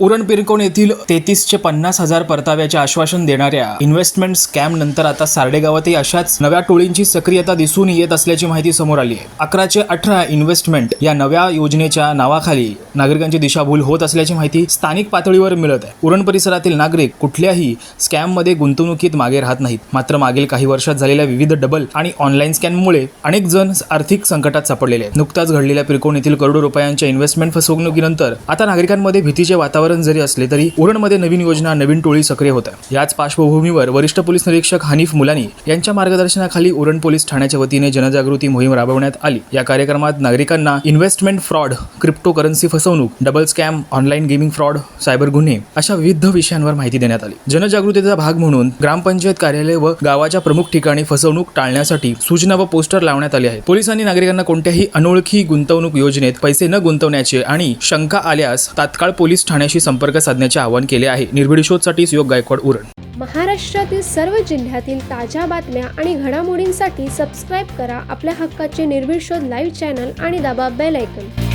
उरण पिरकोण येथील तेहतीसचे पन्नास हजार परताव्याचे आश्वासन देणाऱ्या इन्व्हेस्टमेंट स्कॅम नंतर आता सारडेगावातही अशाच नव्या टोळींची सक्रियता दिसून येत असल्याची माहिती समोर आली आहे. अकराचे अठरा इन्व्हेस्टमेंट या नव्या योजनेच्या नावाखाली नागरिकांची दिशाभूल होत असल्याची माहिती स्थानिक पातळीवर मिळत आहे. उरण परिसरातील नागरिक कुठल्याही स्कॅममध्ये गुंतवणुकीत मागे राहत नाहीत. मात्र मागील काही वर्षात झालेल्या विविध डबल आणि ऑनलाईन स्कॅममुळे अनेक जण आर्थिक संकटात सापडलेले आहेत. नुकताच घडलेल्या पिरकोण येथील करोडो रुपयांच्या इन्व्हेस्टमेंट फसवणुकीनंतर आता नागरिकांमध्ये भीतीचे वातावरण जरी असले तरी उरणमध्ये नवीन योजना नवीन टोळी सक्रिय होत आहे याच पार्श्वभूमीवर वरिष्ठ पोलीस निरीक्षक हनीफ मुलानी यांच्या मार्गदर्शनाखाली उरण पोलीस ठाण्याच्या वतीने जनजागृती मोहीम राबवण्यात आली. या कार्यक्रमात नागरिकांना इन्व्हेस्टमेंट फ्रॉड क्रिप्टो करन्सी फसवणूक double scam online gaming fraud cyber गुन्हे अशा विविध विषयांवर माहिती देण्यात आली. जनजागृतीचा भाग म्हणून ग्रामपंचायत कार्यालय व गावाच्या प्रमुख ठिकाणी फसवणूक टाळण्यासाठी सूचना व पोस्टर लावण्यात आले आहे. पोलिसांनी नागरिकांना कोणत्याही अनोळखी गुंतवणूक योजनेत पैसे न गुंतवण्याचे आणि शंका आल्यास तात्काळ पोलीस ठाण्याशी संपर्क साधण्याचे आवाहन केले आहे. निर्भीड शोधसाठी सुयोग गायकवाड उरण. महाराष्ट्रातील सर्व जिल्ह्यातील ताज्या बातम्या आणि घडामोडींसाठी सबस्क्राईब करा आपल्या हक्काचे निर्भीड शोध लाईव्ह चॅनल आणि दाबा बेल ऐकन